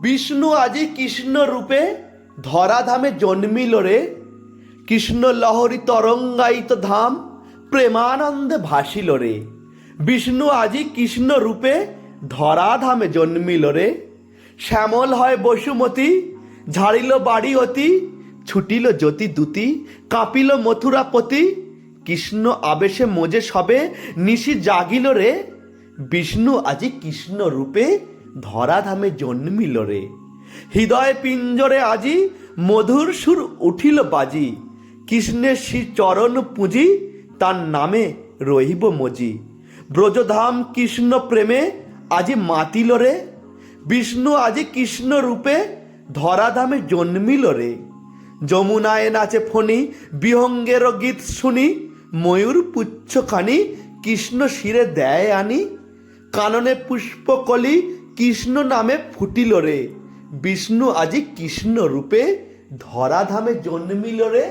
বিষ্ণু আজি কৃষ্ণ রূপে ধরাধামে জন্মিল রে। কৃষ্ণ লহরী তরঙ্গায়িত ধাম প্রেমানন্দে ভাসিল রে। বিষ্ণু আজি কৃষ্ণ রূপে ধরাধামে জন্মিল রে। শ্যামল হয় বসুমতী, ঝাড়িল বাড়ি অতি, ছুটিল জ্যোতি দুতি কাঁপিল মথুরাপতি। কৃষ্ণ আবেশে মোজে সবে নিশি জাগিল রে। বিষ্ণু আজি কৃষ্ণ রূপে ধরাধামে জন্মিল রে। হৃদয় পিঞ্জরে আজি মধুর সুর উঠিল বাজি। কৃষ্ণের শ্রী চরণ পুঁজি তার নামে রহিব মজি। ব্রজধাম কৃষ্ণ প্রেমে আজি মাতিল রে। বিষ্ণু আজি কৃষ্ণ রূপে ধরাধামে জন্মিল রে। যমুনায় নাচে ফণি, বিহঙ্গের গীত শুনি, ময়ূর পুচ্ছখানি কৃষ্ণ শিরে দেয় আনি। কাননে পুষ্পকলি কৃষ্ণ নামে ফুটিল রে। বিষ্ণু আজি কৃষ্ণ রূপে ধরাধামে জন্মিল রে।